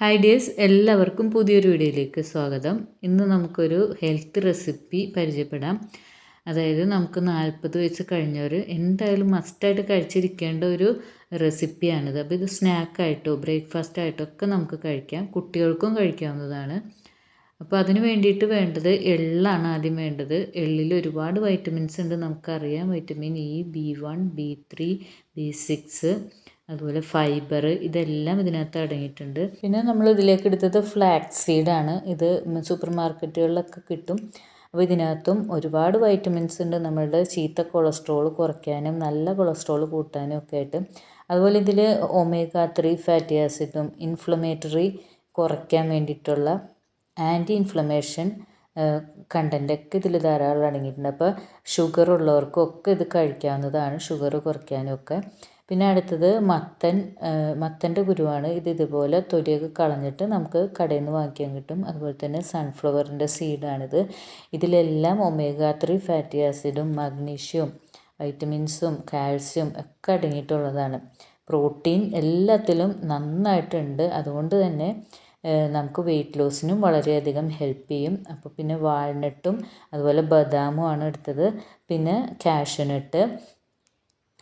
Hi dears എല്ലാവർക്കും പുതിയൊരു വീഡിയോയിലേക്ക് സ്വാഗതം. ഇന്ന് നമുക്കൊരു ഹെൽത്ത് റെസിപ്പി പരിചയപ്പെടാം. അതായത് നമുക്ക് നാൽപ്പത് വയസ്സ് കഴിഞ്ഞവർ എന്തായാലും മസ്റ്റായിട്ട് കഴിച്ചിരിക്കേണ്ട ഒരു റെസിപ്പിയാണിത് അപ്പോൾ ഇത് സ്നാക്കായിട്ടോ ബ്രേക്ക്ഫാസ്റ്റ് ആയിട്ടോ ഒക്കെ നമുക്ക് കഴിക്കാം. കുട്ടികൾക്കും കഴിക്കാവുന്നതാണ്. അപ്പോൾ അതിന് വേണ്ടിയിട്ട് വേണ്ടത് എള്ളാണ് ആദ്യം വേണ്ടത്. എള്ളിൽ ഒരുപാട് വൈറ്റമിൻസ് ഉണ്ട് നമുക്കറിയാം. Vitamin E B one B three B six അതുപോലെ ഫൈബർ ഇതെല്ലാം ഇതിനകത്ത് അടങ്ങിയിട്ടുണ്ട്. പിന്നെ നമ്മൾ ഇതിലേക്ക് എടുത്തത് ഫ്ലാക്സ് സീഡാണ് ഇത് സൂപ്പർ മാർക്കറ്റുകളിലൊക്കെ കിട്ടും. അപ്പോൾ ഇതിനകത്തും ഒരുപാട് വൈറ്റമിൻസ് ഉണ്ട്. നമ്മളുടെ ചീത്ത കൊളസ്ട്രോൾ കുറയ്ക്കാനും നല്ല കൊളസ്ട്രോൾ കൂട്ടാനും ഒക്കെ ആയിട്ട്. അതുപോലെ ഇതിൽ ഒമേഗ ത്രീ ഫാറ്റി ആസിഡും ഇൻഫ്ലമേറ്ററി കുറയ്ക്കാൻ വേണ്ടിയിട്ടുള്ള ആന്റി ഇൻഫ്ലമേഷൻ കണ്ടന്റൊക്കെ ഇതിൽ ധാരാളം അടങ്ങിയിട്ടുണ്ട്. അപ്പോൾ ഷുഗർ ഉള്ളവർക്കൊക്കെ ഇത് കഴിക്കാവുന്നതാണ്. ഷുഗർ കുറയ്ക്കാനും ഒക്കെ. പിന്നെ അടുത്തത് മത്തൻ മത്തന്റെ കുരുവാണ്. ഇത് ഇതുപോലെ തൊലിയൊക്കെ കളഞ്ഞിട്ട് നമുക്ക് കടയിൽ നിന്ന് വാങ്ങിക്കാൻ കിട്ടും. അതുപോലെ തന്നെ സൺഫ്ലവറിന്റെ സീഡാണിത് ഇതിലെല്ലാം ഒമേഗ ത്രീ ഫാറ്റി ആസിഡും മഗ്നീഷ്യവും വൈറ്റമിൻസും കാൽസ്യം ഒക്കെ അടങ്ങിയിട്ടുള്ളതാണ്. പ്രോട്ടീൻ എല്ലാത്തിലും നന്നായിട്ടുണ്ട്. അതുകൊണ്ട് തന്നെ നമുക്ക് വെയിറ്റ് ലോസിനും വളരെയധികം ഹെൽപ്പ് ചെയ്യും. അപ്പോൾ പിന്നെ വാൾനട്ടും അതുപോലെ ബദാമും ആണ് എടുത്തത്. പിന്നെ കാഷ്യൂനട്ട്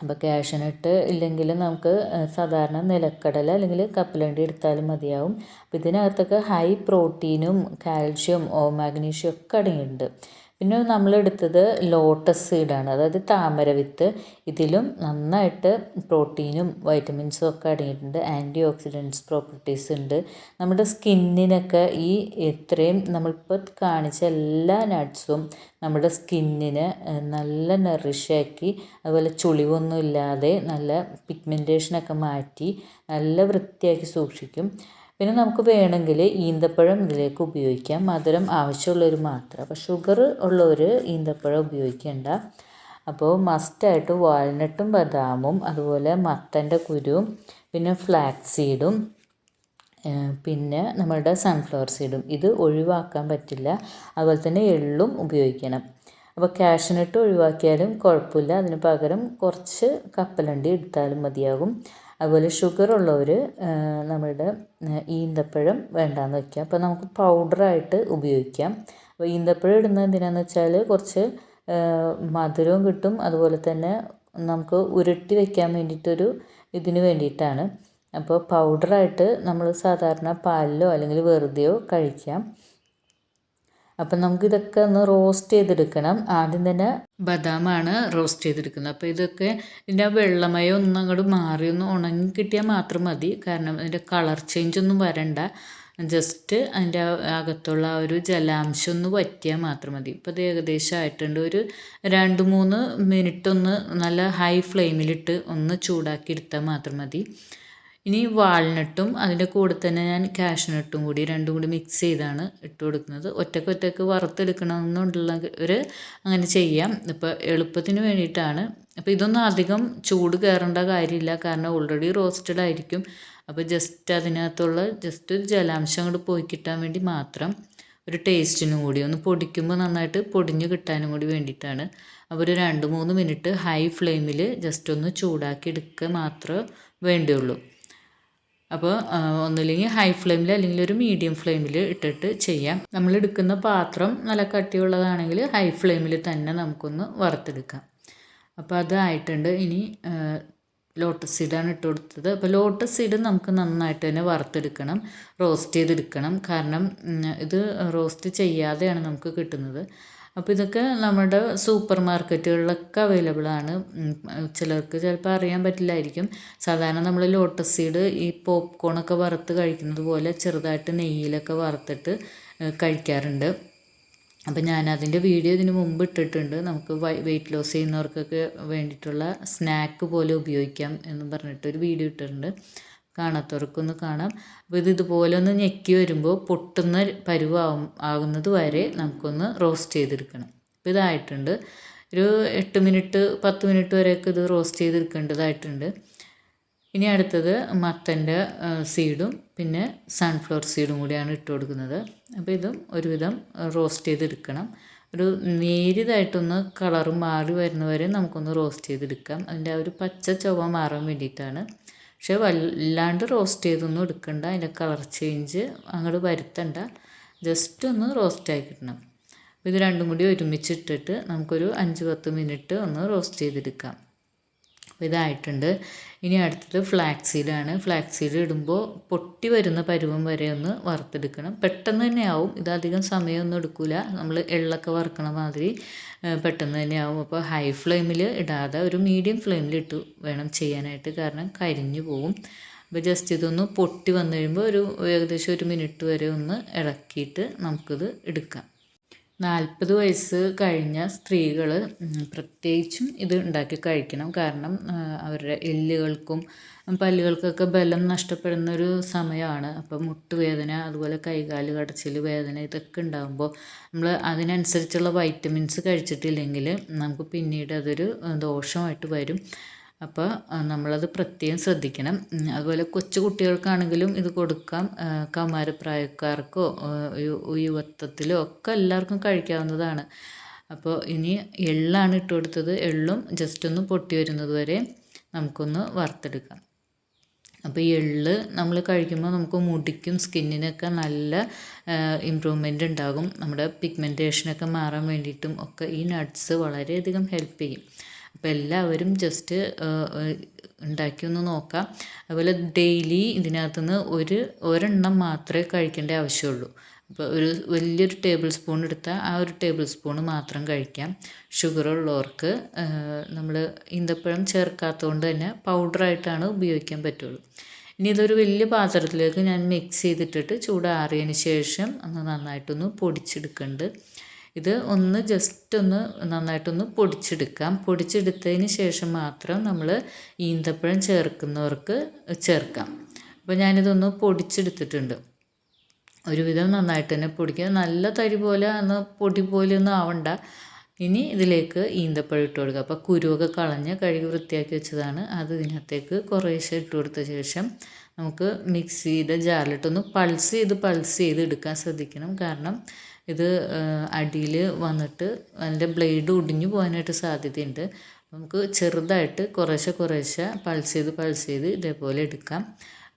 അപ്പോൾ ക്യാഷിനിട്ട് ഇല്ലെങ്കിൽ നമുക്ക് സാധാരണ നിലക്കടല അല്ലെങ്കിൽ കപ്പലണ്ടി എടുത്താലും മതിയാവും. അപ്പോൾ ഇതിനകത്തൊക്കെ ഹൈ പ്രോട്ടീനും കാൽഷ്യം ഓ മാഗ്നീഷ്യം ഒക്കെ അടങ്ങിയിട്ടുണ്ട്. പിന്നെ നമ്മൾ എടുത്തത് ലോട്ടസ് സീഡാണ് അതായത് താമര വിത്ത്. ഇതിലും നന്നായിട്ട് പ്രോട്ടീനും വൈറ്റമിൻസും ഒക്കെ അടങ്ങിയിട്ടുണ്ട്. ആന്റി ഓക്സിഡൻസ് പ്രോപ്പർട്ടീസ് ഉണ്ട്. നമ്മുടെ സ്കിന്നിനൊക്കെ ഈ ഇത്രയും നമ്മളിപ്പോൾ കാണിച്ച എല്ലാ നട്ട്സും നമ്മുടെ സ്കിന്നിന് നല്ല നറിഷാക്കി അതുപോലെ ചുളിവൊന്നും ഇല്ലാതെ നല്ല പിഗ്മെന്റേഷനൊക്കെ മാറ്റി നല്ല വൃത്തിയാക്കി സൂക്ഷിക്കും. പിന്നെ നമുക്ക് വേണമെങ്കിൽ ഈന്തപ്പഴം ഇതിലേക്ക് ഉപയോഗിക്കാം. മധുരം ആവശ്യമുള്ളവർ മാത്രം. അപ്പോൾ ഷുഗർ ഉള്ളവർ ഈന്തപ്പഴം ഉപയോഗിക്കേണ്ട. അപ്പോൾ മസ്റ്റായിട്ട് വാൽനട്ടും ബദാമും അതുപോലെ മത്തന്റെ കുരുവും പിന്നെ ഫ്ലാക്സ് സീഡും പിന്നെ നമ്മളുടെ സൺഫ്ലവർ സീഡും ഇത് ഒഴിവാക്കാൻ പറ്റില്ല. അതുപോലെ തന്നെ എള്ളും ഉപയോഗിക്കണം. അപ്പോൾ കാഷ്നട്ട് ഒഴിവാക്കിയാലും കുഴപ്പമില്ല. അതിന് പകരം കുറച്ച് കപ്പലണ്ടി എടുത്താലും മതിയാകും. അതുപോലെ ഷുഗർ ഉള്ളവർ നമ്മളുടെ ഈന്തപ്പഴം വേണ്ടാന്ന് വയ്ക്കുക അപ്പോൾ നമുക്ക് പൗഡറായിട്ട് ഉപയോഗിക്കാം. അപ്പോൾ ഈന്തപ്പഴം ഇടുന്നത് എന്തിനാന്ന് വെച്ചാൽ കുറച്ച് മധുരവും കിട്ടും. അതുപോലെ തന്നെ നമുക്ക് ഉരുട്ടി വയ്ക്കാൻ വേണ്ടിയിട്ടൊരു ഇതിന് വേണ്ടിയിട്ടാണ്. അപ്പോൾ പൗഡറായിട്ട് നമ്മൾ സാധാരണ പാലിലോ അല്ലെങ്കിൽ വെറുതെയോ കഴിക്കാം. അപ്പം നമുക്കിതൊക്കെ ഒന്ന് റോസ്റ്റ് ചെയ്തെടുക്കണം. ആദ്യം തന്നെ ബദാമാണ് റോസ്റ്റ് ചെയ്തെടുക്കുന്നത്. അപ്പോൾ ഇതൊക്കെ ഇതിന്റെ വെള്ളമയം ഒന്നും അങ്ങോട്ട് മാറി ഒന്ന് ഉണങ്ങി കിട്ടിയാൽ മാത്രം മതി. കാരണം അതിന്റെ കളർ ചേഞ്ച് ഒന്നും വരണ്ട. ജസ്റ്റ് അതിന്റെ അകത്തുള്ള ആ ഒരു ജലാംശം ഒന്ന് വറ്റിയാൽ മാത്രം മതി. ഇപ്പോൾ ഇത് ഏകദേശം ആയിട്ടുണ്ട്. ഒരു രണ്ട് മൂന്ന് മിനിറ്റ് ഒന്ന് നല്ല ഹൈ ഫ്ലെയിമിലിട്ട് ഒന്ന് ചൂടാക്കി എടുത്താൽ മാത്രം മതി. ഇനി വാൾനട്ടും അതിന്റെ കൂടെ തന്നെ ഞാൻ കാഷ്നട്ടും കൂടി രണ്ടും കൂടി മിക്സ് ചെയ്താണ് ഇട്ട് കൊടുക്കുന്നത്. ഒറ്റയ്ക്ക് ഒറ്റയ്ക്ക് വറുത്തെടുക്കണമെന്നുള്ള ഒരു അങ്ങനെ ചെയ്യാം. ഇപ്പോൾ എളുപ്പത്തിന് വേണ്ടിയിട്ടാണ്. അപ്പോൾ ഇതൊന്നും അധികം ചൂട് കയറേണ്ട കാര്യമില്ല. കാരണം ഓൾറെഡി റോസ്റ്റഡ് ആയിരിക്കും. അപ്പോൾ ജസ്റ്റ് അതിനകത്തുള്ള ജസ്റ്റ് ഒരു ജലാംശം അങ്ങോട്ട് പോയി കിട്ടാൻ വേണ്ടി മാത്രം ഒരു ടേസ്റ്റിനും കൂടി ഒന്ന് പൊടിക്കുമ്പോൾ നന്നായിട്ട് പൊടിഞ്ഞ് കിട്ടാനും കൂടി വേണ്ടിയിട്ടാണ്. അപ്പോൾ ഒരു രണ്ട് മൂന്ന് മിനിറ്റ് ഹൈ ഫ്ലെയിമിൽ ജസ്റ്റ് ഒന്ന് ചൂടാക്കി എടുക്കുക മാത്രമേ വേണ്ടിയുള്ളൂ. അപ്പോൾ ഒന്നില്ലെങ്കിൽ ഹൈ ഫ്ലെയിമിൽ അല്ലെങ്കിൽ ഒരു മീഡിയം ഫ്ലെയിമിൽ ഇട്ടിട്ട് ചെയ്യാം. നമ്മൾ എടുക്കുന്ന പാത്രം നല്ല കട്ടിയുള്ളതാണെങ്കിൽ ഹൈ ഫ്ലെയിമിൽ തന്നെ നമുക്കൊന്ന് വറുത്തെടുക്കാം. അപ്പോൾ അതായിട്ടുണ്ട്. ഇനി ലോട്ടസ് സീഡാണ് ഇട്ട് കൊടുത്തത്. അപ്പോൾ ലോട്ടസ് സീഡ് നമുക്ക് നന്നായിട്ട് തന്നെ വറുത്തെടുക്കണം. റോസ്റ്റ് ചെയ്തെടുക്കണം. കാരണം ഇത് റോസ്റ്റ് ചെയ്യാതെയാണ് നമുക്ക് കിട്ടുന്നത്. അപ്പോൾ ഇതൊക്കെ നമ്മുടെ സൂപ്പർ മാർക്കറ്റുകളിലൊക്കെ അവൈലബിൾ ആണ്. ചിലർക്ക് ചിലപ്പോൾ അറിയാൻ പറ്റില്ലായിരിക്കും. സാധാരണ നമ്മൾ ലോട്ടസ് സീഡ് ഈ പോപ്കോണൊക്കെ വറുത്ത് കഴിക്കുന്നത് പോലെ ചെറുതായിട്ട് നെയ്യിലൊക്കെ വറുത്തിട്ട് കഴിക്കാറുണ്ട്. അപ്പോൾ ഞാൻ അതിന്റെ വീഡിയോ ഇതിന് മുമ്പ് ഇട്ടിട്ടുണ്ട്. നമുക്ക് വെയിറ്റ് ലോസ് ചെയ്യുന്നവർക്കൊക്കെ വേണ്ടിയിട്ടുള്ള സ്നാക്ക് പോലെ ഉപയോഗിക്കാം എന്ന് പറഞ്ഞിട്ട് ഒരു വീഡിയോ ഇട്ടിട്ടുണ്ട്. കാണാത്തവർക്കൊന്ന് കാണാം. അപ്പോൾ ഇത് ഇതുപോലെ ഒന്ന് ഞെക്കി വരുമ്പോൾ പൊട്ടുന്ന പരുവാകും ആകുന്നത് വരെ നമുക്കൊന്ന് റോസ്റ്റ് ചെയ്തെടുക്കണം. അപ്പോൾ ഇതായിട്ടുണ്ട്. ഒരു എട്ട് മിനിറ്റ് പത്ത് മിനിറ്റ് വരെയൊക്കെ ഇത് റോസ്റ്റ് ചെയ്തെടുക്കേണ്ടതായിട്ടുണ്ട്. ഇനി അടുത്തത് മത്തന്റെ സീഡും പിന്നെ സൺഫ്ലവർ സീഡും കൂടിയാണ് ഇട്ട് കൊടുക്കുന്നത്. അപ്പോൾ ഇതും ഒരുവിധം റോസ്റ്റ് ചെയ്തെടുക്കണം. ഒരു നേരിയതായിട്ടൊന്ന് കളർ മാറി വരുന്നവരെ നമുക്കൊന്ന് റോസ്റ്റ് ചെയ്തെടുക്കാം. അതിന്റെ ആ ഒരു പച്ച ചുവ മാറാൻ വേണ്ടിയിട്ടാണ്. പക്ഷേ വല്ലാണ്ട് റോസ്റ്റ് ചെയ്തൊന്നും എടുക്കണ്ട. അതിന്റെ കളർ ചേഞ്ച് അങ്ങോട്ട് വരുത്തണ്ട. ജസ്റ്റ് ഒന്ന് റോസ്റ്റ് കിട്ടണം. അപ്പോൾ ഇത് രണ്ടും കൂടി ഒരുമിച്ചിട്ടിട്ട് നമുക്കൊരു അഞ്ച് പത്ത് മിനിറ്റ് ഒന്ന് റോസ്റ്റ് ചെയ്തെടുക്കാം. ഇതായിട്ടുണ്ട്. ഇനി അടുത്തത് ഫ്ലാക്സ് സീഡാണ് ഫ്ലാക്സ് സീഡ് ഇടുമ്പോൾ പൊട്ടി വരുന്ന പരുവം വരെ ഒന്ന് വറുത്തെടുക്കണം. പെട്ടെന്ന് തന്നെ ആവും. ഇതധികം സമയമൊന്നും എടുക്കില്ല നമ്മൾ എള്ളൊക്കെ വറുക്കണ മാതിരി പെട്ടെന്ന് തന്നെ ആവും. അപ്പോൾ ഹൈ ഫ്ലെയിമിൽ ഇടാതെ ഒരു മീഡിയം ഫ്ലെയിമിൽ ഇട്ട് വേണം ചെയ്യാനായിട്ട്. കാരണം കരിഞ്ഞു പോവും. അപ്പോൾ ജസ്റ്റ് ഇതൊന്ന് പൊട്ടി വന്നു കഴിയുമ്പോൾ ഒരു ഏകദേശം ഒരു മിനിറ്റ് വരെ ഒന്ന് ഇളക്കിയിട്ട് നമുക്കിത് എടുക്കാം. നാൽപ്പത് വയസ്സ് കഴിഞ്ഞ സ്ത്രീകൾ പ്രത്യേകിച്ചും ഇത് ഉണ്ടാക്കി കഴിക്കണം. കാരണം അവരുടെ എല്ലുകൾക്കും പല്ലുകൾക്കൊക്കെ ബലം നഷ്ടപ്പെടുന്നൊരു സമയമാണ് അപ്പോൾ മുട്ടുവേദന അതുപോലെ കൈകാൽ കടച്ചിൽ വേദന ഇതൊക്കെ ഉണ്ടാകുമ്പോൾ നമ്മൾ അതിനനുസരിച്ചുള്ള വൈറ്റമിൻസ് കഴിച്ചിട്ടില്ലെങ്കിൽ നമുക്ക് പിന്നീട് അതൊരു ദോഷമായിട്ട് വരും. അപ്പോൾ നമ്മളത് പ്രത്യേകം ശ്രദ്ധിക്കണം. അതുപോലെ കൊച്ചു കുട്ടികൾക്കാണെങ്കിലും ഇത് കൊടുക്കാം. കൗമാരപ്രായക്കാർക്കോ യുവത്വത്തിലോ ഒക്കെ എല്ലാവർക്കും കഴിക്കാവുന്നതാണ്. അപ്പോൾ ഇനി എള്ളാണ് ഇട്ട് കൊടുത്തത്. എള്ളും ജസ്റ്റ് ഒന്ന് പൊട്ടി വരുന്നത് വരെ നമുക്കൊന്ന് വറുത്തെടുക്കാം. അപ്പോൾ ഈ എള്ള് നമ്മൾ കഴിക്കുമ്പോൾ നമുക്ക് മുടിക്കും സ്കിന്നിനൊക്കെ നല്ല ഇമ്പ്രൂവ്മെന്റ് ഉണ്ടാകും. നമ്മുടെ പിഗ്മെന്റേഷനൊക്കെ മാറാൻ വേണ്ടിയിട്ടും ഒക്കെ ഈ നട്ട്സ് വളരെയധികം ഹെൽപ്പ് ചെയ്യും. അപ്പോൾ എല്ലാവരും ജസ്റ്റ് ഉണ്ടാക്കി ഒന്ന് നോക്കാം. അതുപോലെ ഡെയിലി ഇതിനകത്തുനിന്ന് ഒരു ഒരെണ്ണം മാത്രമേ കഴിക്കേണ്ട ആവശ്യമുള്ളൂ. അപ്പോൾ ഒരു വലിയൊരു ടേബിൾ സ്പൂൺ എടുത്താൽ ആ ഒരു ടേബിൾ സ്പൂൺ മാത്രം കഴിക്കാം. ഷുഗർ ഉള്ളവർക്ക് നമ്മൾ ഈന്തപ്പഴം ചേർക്കാത്തതുകൊണ്ട് തന്നെ പൗഡറായിട്ടാണ് ഉപയോഗിക്കാൻ പറ്റുള്ളൂ. ഇനി ഇതൊരു വലിയ പാത്രത്തിലേക്ക് ഞാൻ മിക്സ് ചെയ്തിട്ടിട്ട് ചൂടാറിയതിന് ശേഷം ഒന്ന് നന്നായിട്ടൊന്ന് പൊടിച്ചെടുക്കുന്നുണ്ട് ഇത് ഒന്ന് ജസ്റ്റ് ഒന്ന് നന്നായിട്ടൊന്ന് പൊടിച്ചെടുക്കാം. പൊടിച്ചെടുത്തതിന് ശേഷം മാത്രം നമ്മൾ ഈന്തപ്പഴം ചേർക്കുന്നവർക്ക് ചേർക്കാം. അപ്പോൾ ഞാനിതൊന്ന് പൊടിച്ചെടുത്തിട്ടുണ്ട്. ഒരുവിധം നന്നായിട്ട് തന്നെ പൊടിക്കുക നല്ല തരി പോലെ അന്ന് പൊടി പോലെ ഒന്നും ആവണ്ട. ഇനി ഇതിലേക്ക് ഈന്തപ്പഴം ഇട്ട് കൊടുക്കുക അപ്പോൾ കുരുവൊക്കെ കളഞ്ഞ് കഴുകി വൃത്തിയാക്കി വെച്ചതാണ്. അത് ഇതിനകത്തേക്ക് കുറേശ്ശെ ഇട്ട് കൊടുത്ത ശേഷം നമുക്ക് മിക്സിയുടെ ജാറിലിട്ടൊന്ന് പൾസ് ചെയ്ത് പൾസ് ചെയ്ത് എടുക്കാൻ ശ്രദ്ധിക്കണം. കാരണം ഇത് അടിയിൽ വന്നിട്ട് അതിന്റെ ബ്ലേഡ് ഒടിഞ്ഞു പോകാനായിട്ട് സാധ്യതയുണ്ട്. നമുക്ക് ചെറുതായിട്ട് കുറേശ്ശെ കുറേശ്ശെ പൾസ് ചെയ്ത് പൾസ് ചെയ്ത് ഇതേപോലെ എടുക്കാം.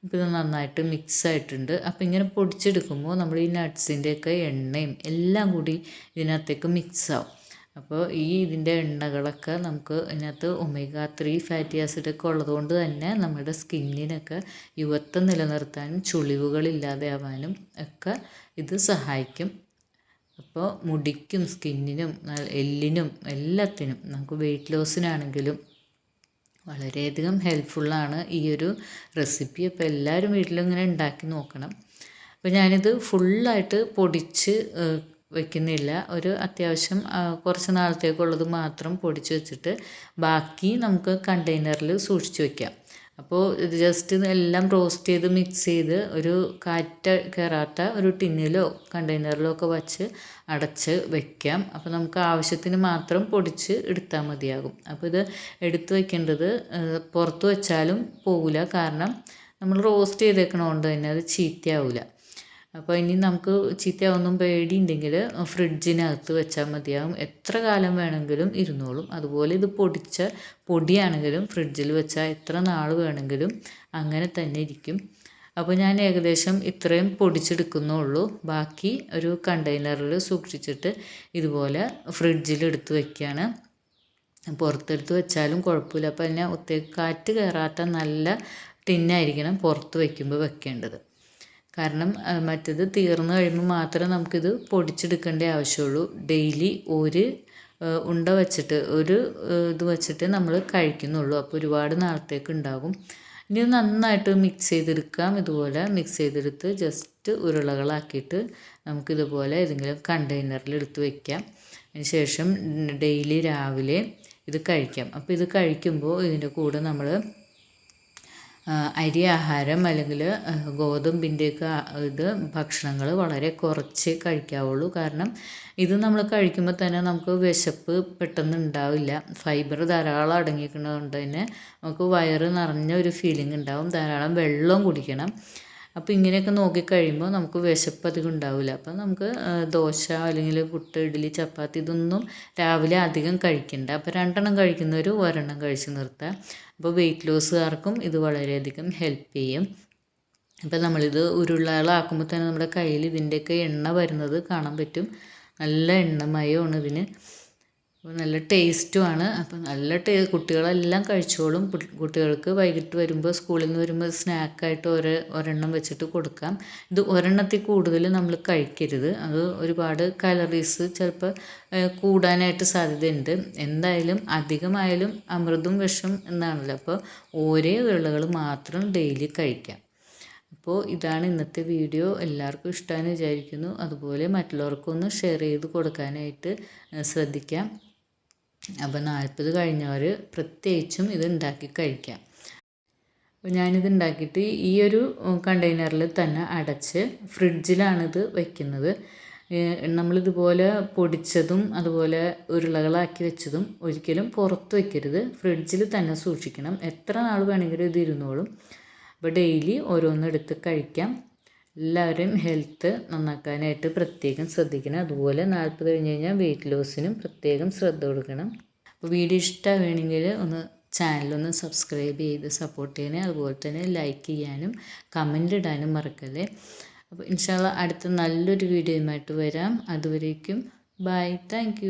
ഇത് നന്നായിട്ട് മിക്സ് ആയിട്ടുണ്ട്. അപ്പോൾ ഇങ്ങനെ പൊടിച്ചെടുക്കുമ്പോൾ നമ്മൾ ഈ നട്ട്സിന്റെയൊക്കെ എണ്ണയും എല്ലാം കൂടി ഇതിനകത്തേക്ക് മിക്സ് ആവും. അപ്പോൾ ഈ ഇതിന്റെ എണ്ണകളൊക്കെ നമുക്ക് ഇതിനകത്ത് ഒമേഗ ത്രീ ഫാറ്റി ആസിഡ് ഒക്കെ ഉള്ളതുകൊണ്ട് തന്നെ നമ്മുടെ സ്കിന്നിനൊക്കെ യുവത്വം നിലനിർത്താനും ചുളിവുകളില്ലാതെ ആവാനും ഒക്കെ ഇത് സഹായിക്കും. അപ്പോൾ മുടിക്കും സ്കിന്നിനും എല്ലിനും എല്ലാത്തിനും നമുക്ക് വെയിറ്റ് ലോസിനാണെങ്കിലും വളരെയധികം ഹെൽപ്ഫുള്ളാണ് ഈ ഒരു റെസിപ്പി അപ്പോൾ എല്ലാവരും വീട്ടിലും ഇങ്ങനെ ഉണ്ടാക്കി നോക്കണം. അപ്പോൾ ഞാനിത് ഫുള്ളായിട്ട് പൊടിച്ച് വെക്കുന്നില്ല. ഒരു അത്യാവശ്യം കുറച്ച് നാളത്തേക്കുള്ളത് മാത്രം പൊടിച്ച് വെച്ചിട്ട് ബാക്കി നമുക്ക് കണ്ടെയ്നറിൽ സൂക്ഷിച്ച് വെക്കാം. അപ്പോൾ ഇത് ജസ്റ്റ് എല്ലാം റോസ്റ്റ് ചെയ്ത് മിക്സ് ചെയ്ത് ഒരു കാറ്റ് കയറാത്ത ഒരു ടിന്നിലോ കണ്ടെയ്നറിലോ ഒക്കെ വച്ച് അടച്ച് വെക്കാം. അപ്പോൾ നമുക്ക് ആവശ്യത്തിന് മാത്രം പൊടിച്ച് എടുത്താൽ മതിയാകും. അപ്പോൾ ഇത് എടുത്ത് വെക്കേണ്ടത് പുറത്ത് വെച്ചാലും പോകില്ല കാരണം നമ്മൾ റോസ്റ്റ് ചെയ്തേക്കണതുകൊണ്ട് തന്നെ അത് ചീത്തയാവില്ല അപ്പോൾ ഇനി നമുക്ക് ചീത്തയാവുന്നും പേടിയുണ്ടെങ്കിൽ ഫ്രിഡ്ജിനകത്ത് വെച്ചാൽ മതിയാകും എത്ര കാലം വേണമെങ്കിലും ഇരുന്നോളും. അതുപോലെ ഇത് പൊടിച്ച പൊടിയാണെങ്കിലും ഫ്രിഡ്ജിൽ വെച്ചാൽ എത്ര നാൾ വേണമെങ്കിലും അങ്ങനെ തന്നെ ഇരിക്കും. അപ്പോൾ ഞാൻ ഏകദേശം ഇത്രയും പൊടിച്ചെടുക്കുന്നുള്ളൂ. ബാക്കി ഒരു കണ്ടെയ്നറിൽ സൂക്ഷിച്ചിട്ട് ഇതുപോലെ ഫ്രിഡ്ജിൽ എടുത്ത് വയ്ക്കുകയാണ് പുറത്തെടുത്ത് വെച്ചാലും കുഴപ്പമില്ല. അപ്പോൾ അതിനെ ഒത്തിരി കാറ്റ് കയറാത്ത നല്ല ടിന്നായിരിക്കണം പുറത്ത് വയ്ക്കുമ്പോൾ വെക്കേണ്ടത്. കാരണം മറ്റേത് തീർന്നു കഴിയുമ്പോൾ മാത്രമേ നമുക്കിത് പൊടിച്ചെടുക്കേണ്ട ആവശ്യമുള്ളൂ. ഡെയിലി ഒരു ഉണ്ട വച്ചിട്ട് ഒരു ഇത് വച്ചിട്ട് നമ്മൾ കഴിക്കുന്നുള്ളൂ. അപ്പോൾ ഒരുപാട് നാളത്തേക്ക് ഉണ്ടാകും. ഇനി നന്നായിട്ട് മിക്സ് ചെയ്തെടുക്കാം. ഇതുപോലെ മിക്സ് ചെയ്തെടുത്ത് ജസ്റ്റ് ഉരുളകളാക്കിയിട്ട് നമുക്കിതുപോലെ ഏതെങ്കിലും കണ്ടെയ്നറിൽ എടുത്ത് വയ്ക്കാം അതിന് ശേഷം ഡെയിലി രാവിലെ ഇത് കഴിക്കാം. അപ്പോൾ ഇത് കഴിക്കുമ്പോൾ ഇതിന്റെ കൂടെ നമ്മൾ അരി ആഹാരം അല്ലെങ്കിൽ ഗോതമ്പിന്റെയൊക്കെ ഇത് ഭക്ഷണങ്ങൾ വളരെ കുറച്ച് കഴിക്കാവുള്ളൂ. കാരണം ഇത് നമ്മൾ കഴിക്കുമ്പോൾ തന്നെ നമുക്ക് വിശപ്പ് പെട്ടെന്ന് ഉണ്ടാവില്ല. ഫൈബർ ധാരാളം അടങ്ങിയിരിക്കുന്നത് കൊണ്ട് തന്നെ നമുക്ക് വയറ് നിറഞ്ഞ ഒരു ഫീലിംഗ് ഉണ്ടാവും. ധാരാളം വെള്ളം കുടിക്കണം. അപ്പോൾ ഇങ്ങനെയൊക്കെ നോക്കിക്കഴിയുമ്പോൾ നമുക്ക് വിശപ്പ് അധികം ഉണ്ടാവില്ല അപ്പോൾ നമുക്ക് ദോശ അല്ലെങ്കിൽ പുട്ട് ഇഡ്ഡലി ചപ്പാത്തി ഇതൊന്നും രാവിലെ അധികം കഴിക്കണ്ട. അപ്പോൾ രണ്ടെണ്ണം കഴിക്കുന്നവർ ഒരെണ്ണം കഴിച്ച് നിർത്തുക അപ്പോൾ വെയിറ്റ് ലോസുകാർക്കും ഇത് വളരെയധികം ഹെൽപ്പ് ചെയ്യും. അപ്പോൾ നമ്മളിത് ഉരുളകളാക്കുമ്പോൾ തന്നെ നമ്മുടെ കയ്യിൽ ഇതിന്റെയൊക്കെ എണ്ണ വരുന്നത് കാണാൻ പറ്റും. നല്ല എണ്ണമയമാണ് ഇതിന്. അപ്പോൾ നല്ല ടേസ്റ്റുമാണ് അപ്പോൾ നല്ല ടേ കുട്ടികളെല്ലാം കഴിച്ചോളും. കുട്ടികൾക്ക് വൈകിട്ട് വരുമ്പോൾ സ്കൂളിൽ നിന്ന് വരുമ്പോൾ സ്നാക്കായിട്ട് ഒരു ഒരെണ്ണം വെച്ചിട്ട് കൊടുക്കാം. ഇത് ഒരെണ്ണത്തിൽ കൂടുതൽ നമ്മൾ കഴിക്കരുത്. അത് ഒരുപാട് കലറീസ് ചിലപ്പോൾ കൂടാനായിട്ട് സാധ്യതയുണ്ട്. എന്തായാലും അധികമായാലും അമൃതും വിഷം എന്നാണല്ലോ. അപ്പോൾ ഓരോ വിളകൾ മാത്രം ഡെയിലി കഴിക്കാം. അപ്പോൾ ഇതാണ് ഇന്നത്തെ വീഡിയോ എല്ലാവർക്കും ഇഷ്ടമാണെന്ന് വിചാരിക്കുന്നു. അതുപോലെ മറ്റുള്ളവർക്കൊന്ന് ഷെയർ ചെയ്ത് കൊടുക്കാനായിട്ട് ശ്രദ്ധിക്കാം. അപ്പോൾ നാൽപ്പത് കഴിഞ്ഞവർ പ്രത്യേകിച്ചും ഇത് ഉണ്ടാക്കി കഴിക്കാം. അപ്പോൾ ഞാനിത് ഉണ്ടാക്കിയിട്ട് ഈ ഒരു കണ്ടെയ്നറിൽ തന്നെ അടച്ച് ഫ്രിഡ്ജിലാണിത് വയ്ക്കുന്നത് നമ്മളിതുപോലെ പൊടിച്ചതും അതുപോലെ ഉരുളകളാക്കി വെച്ചതും ഒരിക്കലും പുറത്ത് വയ്ക്കരുത് ഫ്രിഡ്ജിൽ തന്നെ സൂക്ഷിക്കണം. എത്ര നാൾ വേണമെങ്കിലും ഇത് ഇരുന്നോളും. അപ്പോൾ ഡെയിലി ഓരോന്നെടുത്ത് കഴിക്കാം. എല്ലാവരും ഹെൽത്ത് നന്നാക്കാനായിട്ട് പ്രത്യേകം ശ്രദ്ധിക്കണം. അതുപോലെ നാൽപ്പത് കഴിഞ്ഞ് കഴിഞ്ഞാൽ വെയിറ്റ് ലോസിനും പ്രത്യേകം ശ്രദ്ധ കൊടുക്കണം. അപ്പോൾ വീഡിയോ ഇഷ്ടമാണെങ്കിൽ ഒന്ന് ചാനലൊന്ന് സബ്സ്ക്രൈബ് ചെയ്ത് സപ്പോർട്ട് ചെയ്യണേ. അതുപോലെ തന്നെ ലൈക്ക് ചെയ്യാനും കമന്റ് ഇടാനും മറക്കല്ലേ. അപ്പോൾ ഇൻഷാല്ല അടുത്ത നല്ലൊരു വീഡിയോയുമായിട്ട് വരാം. അതുവരേക്കും ബൈ താങ്ക്